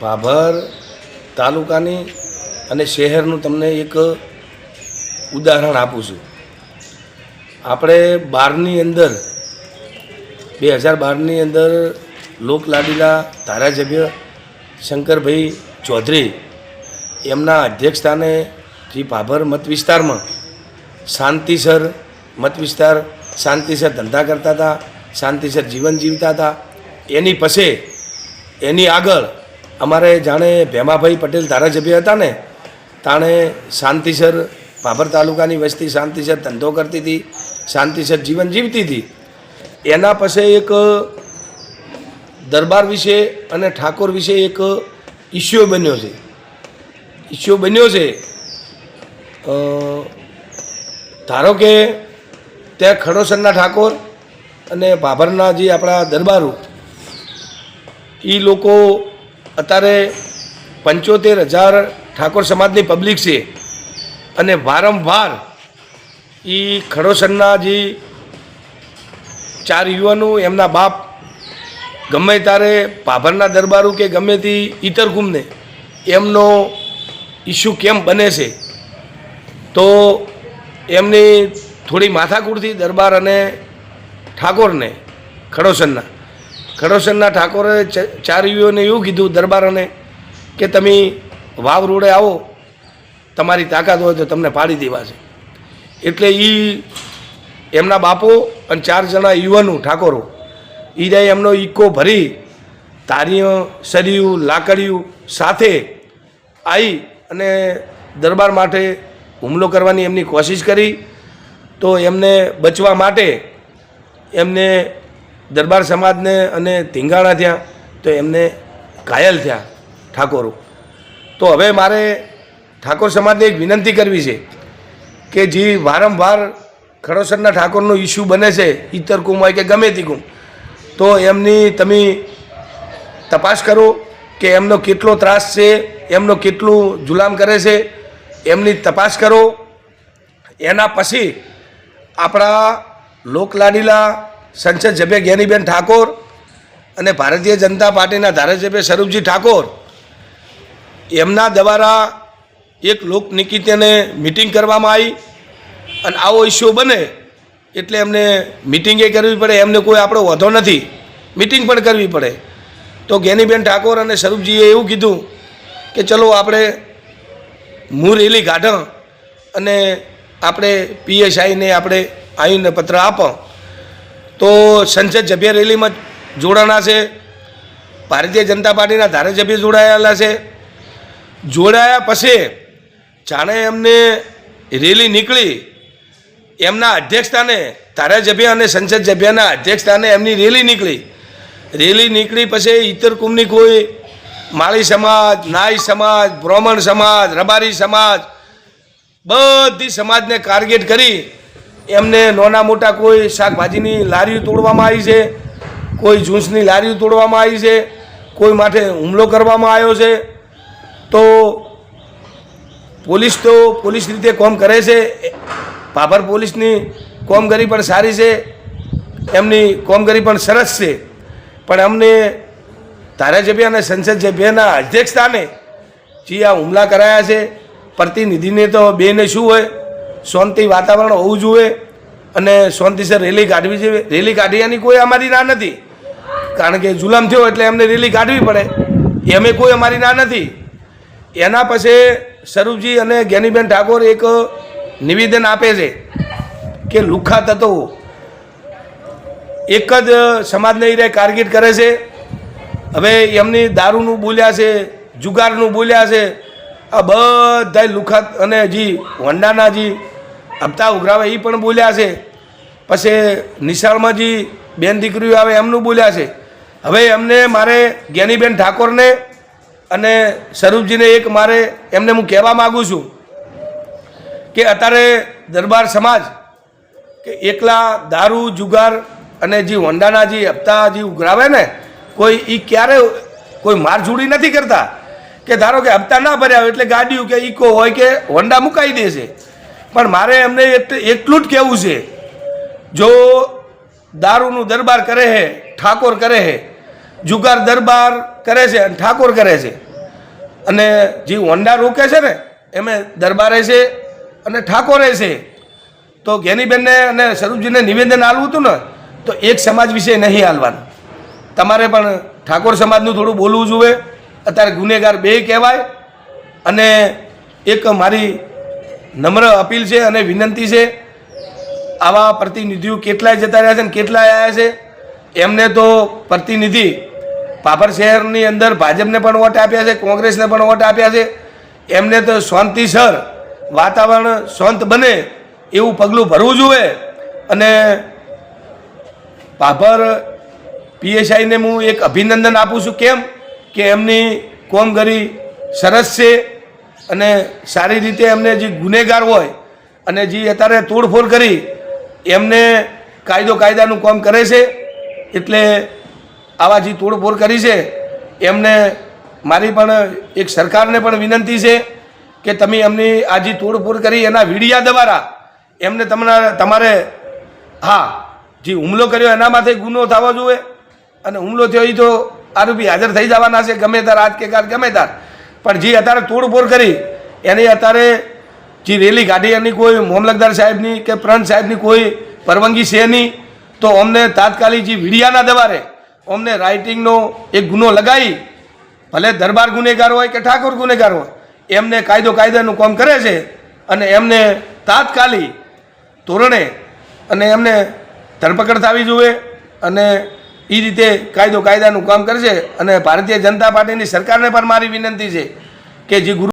ભાભર તાલુકાની અને શહેરનું તમને એક ઉદાહરણ આપું છું. આપણે બારની અંદર, બે હજાર બારની અંદર લોકલાડીલા ધારાસભ્ય શંકરભાઈ ચૌધરી એમના અધ્યક્ષસ્થાને જે ભાભર મત વિસ્તારમાં શાંતિસર મત વિસ્તાર, શાંતિસર ધંધા કરતા હતા, શાંતિસર જીવન જીવતા હતા. એની પછી એની આગળ અમારે જાણે ભેમાભાઈ પટેલ ધારાસભ્ય હતા ને, તાણે શાંતિસર ભાભર તાલુકાની વસ્તી શાંતિસર ધંધો કરતી હતી, શાંતિસર જીવન જીવતી હતી. એના પછી એક દરબાર વિશે અને ઠાકોર વિશે એક ઇસ્યુ બન્યો છે. ઇસ્યુ બન્યો છે ધારો કે ત્યાં ખડોસરના ઠાકોર અને ભાભરના જે આપણા દરબારો એ લોકો અત્યારે પંચોતેર હજાર ઠાકોર સમાજની પબ્લિક છે. અને વારંવાર એ ખડોસરના જે ચાર યુવાનો એમના બાપ ગમે ત્યારે પાભરના દરબારો કે ગમે તે ઇતર કુમને એમનો ઇસ્યુ કેમ બને છે? તો એમની થોડી માથાકૂટથી દરબાર અને ઠાકોરને ખડોસરના ખડોસરના ઠાકોરે ચાર યુઓને એવું કીધું દરબારોને કે તમે વાવ રોડે આવો, તમારી તાકાત હોય તો તમને પાડી દેવા છે. એટલે એ એમના બાપો અને ચાર જણા યુવાનો ઠાકોરો એ જાય એમનો ઈકો ભરી તારીઓ સરિયું લાકડિયું સાથે આવી અને દરબાર માટે હુમલો કરવાની એમની કોશિશ કરી. તો એમને બચવા માટે એમને દરબાર સમાજને અને ધીંગાણા થયા તો એમને ઘાયલ થયા ઠાકોરો. તો હવે મારે ઠાકોર સમાજને એક વિનંતી કરવી છે કે જે વારંવાર ખડોસરના ઠાકોરનો ઇસ્યુ બને છે, ઈતર કુમ હોય કે ગમે તે કુમ, તો એમની તમે તપાસ કરો કે એમનો કેટલો ત્રાસ છે, એમનો કેટલું જુલામ કરે છે, એમની તપાસ કરો. એના પછી આપણા લોકલાડીલા સંસદ સભ્ય જ્ઞાનીબેન ઠાકોર અને ભારતીય જનતા પાર્ટીના ધારાસભ્ય સ્વરૂપજી ઠાકોર, એમના દ્વારા એક લોક નિકિત્યને મિટિંગ કરવામાં આવી અને આવો ઇસ્યુ બને એટલે એમને મિટિંગે કરવી પડે, એમને કોઈ આપણો વધો નથી. મિટિંગ પણ કરવી પડે. તો જ્ઞાનીબેન ઠાકોર અને સ્વરૂપજીએ એવું કીધું કે ચલો આપણે મૂરેલી રેલી અને આપણે પીએસઆઈને આપણે આવીને પત્ર આપો. તો સંસદ સભ્ય રેલીમાં જોડાણા છે. ભારતીય જનતા પાર્ટીના ધારાસભ્ય જોડાયેલા છે. જોડાયા પછી જાણે એમને રેલી નીકળી. એમના અધ્યક્ષસ્થાને ધારાસભ્ય અને સંસદ સભ્યના અધ્યક્ષસ્થાને એમની રેલી નીકળી. રેલી નીકળી પછી ઇતર કુમની કોઈ માળી સમાજ, નાઈ સમાજ, બ્રાહ્મણ સમાજ, રબારી સમાજ બધી સમાજને ટાર્ગેટ કરી એમને નાના મોટા કોઈ શાકભાજીની લારીઓ તોડવામાં આવી છે, કોઈ જૂસની લારીઓ તોડવામાં આવી છે, કોઈ માટે હુમલો કરવામાં આવ્યો છે. તો પોલીસ તો પોલીસ રીતે કોમ કરે છે. ભાભર પોલીસની કોમગરી પણ સારી છે. એમની કોમગરી પણ સરસ છે. પણ અમને ધારાસભ્ય અને સંસદ સભ્યના અધ્યક્ષતાને જે આ હુમલા કરાયા છે, પ્રતિનિધિને તો બેને શું હોય? શાંતિ વાતાવરણ હોવું જોઈએ અને શાંતિસર રેલી કાઢવી જોઈએ. રેલી કાઢવાની કોઈ અમારી ના નથી. કારણ કે જુલમ થયો એટલે એમને રેલી કાઢવી પડે. એમે કોઈ અમારી ના નથી. એના પછી સ્વરૂપજી અને જ્ઞાનીબેન ઠાકોર એક નિવેદન આપે છે કે લુખા તત્વો એક જ સમાજને એ ટાર્ગેટ કરે છે. હવે એમની દારૂનું બોલ્યા છે, જુગારનું બોલ્યા છે. આ બધા લુખા અને જી હોન્ડાના જી હપ્તા ઉઘરાવે એ પણ બોલ્યા છે. પછી નિશાળમાં જે બેન દીકરીઓ આવે એમનું બોલ્યા છે. હવે એમને મારે જ્ઞાનીબેન ઠાકોરને અને સ્વરૂપજીને એક મારે એમને હું કહેવા માગું છું કે અત્યારે દરબાર સમાજ કે એકલા દારૂ, જુગાર અને જે હોન્ડાના જે હપ્તા જે ઉઘરાવે ને, કોઈ એ ક્યારે કોઈ મારઝૂડી નથી કરતા? કે ધારો કે હપ્તા ના ભર્યા હોય એટલે ગાડીઓ કે ઇકો હોય કે હોન્ડા મુકાઈ દેશે પણ મારે એમને એટ- એટલું જ કહેવું છે. જો દારૂનું દરબાર કરે છે, ઠાકોર કરે છે, જુગાર દરબાર કરે છે અને ઠાકોર કરે છે, અને જે હોન્ડા રોકે છે ને, એમે દરબારે છે અને ઠાકોરે છે, તો જ્ઞાનીબેનને અને સ્વરૂપજીને નિવેદન આલવું હતું ને, તો એક સમાજ વિશે નહીં હાલવાનું તમારે પણ ઠાકોર સમાજનું થોડું બોલવું જોઈએ અત્યારે ગુનેગાર બે કહેવાય અને એક મારી નમ્ર અપીલ છે અને વિનંતી છે. આવા પ્રતિનિધિઓ કેટલાય જતા રહ્યા છે અને કેટલાય આવ્યા છે. એમને તો પ્રતિનિધિ પાપર શહેરની અંદર ભાજપને પણ વોટ આપ્યા છે, કોંગ્રેસને પણ વોટ આપ્યા છે. એમને તો શાંતિસર વાતાવરણ શાંત બને એવું પગલું ભરવું જોઈએ અને પાભર પીએસઆઈને હું એક અભિનંદન આપું છું. કેમ? કે એમની કોમગરી સરસ છે. અને સારી રીતે એમને જે ગુનેગાર હોય અને જે અત્યારે તોડફોડ કરી, એમને કાયદો કાયદાનું કામ કરે છે, એટલે આવા જે તોડફોડ કરી છે, એમને મારી પણ એક સરકારને પણ વિનંતી છે કે તમે એમની આ જે તોડફોડ કરી એના વીડિયા દ્વારા એમને તમને તમારે, હા, જે હુમલો કર્યો એના માથે ગુનો થવો જોઈએ. અને હુમલો થયો એ તો આરોપી હાજર થઈ જવાના છે ગમે તાર આજ કે કાલ ગમે તાર પણ જે અત્યારે તોડફોડ કરી, એની અત્યારે જે રેલી કાઢી કોઈ મામલતદાર સાહેબની કે પ્રાંત સાહેબની કોઈ પરવાનગી છે નહીં, તો અમને તાત્કાલિક જે વીડિયાના દવારે અમને રાઇટિંગનો એક ગુનો લગાવી, ભલે દરબાર ગુનેગાર હોય કે ઠાકોર ગુનેગાર હોય, એમને કાયદો કાયદાનું કામ કરે છે અને એમને તાત્કાલિક ધોરણે અને એમને ધરપકડ થવી જોઈએ અને એ રીતે કાયદો કાયદાનું કામ કરશે અને ભારતીય જનતા પાર્ટીની સરકારને પણ મારી વિનંતી છે કે જે ગુરુ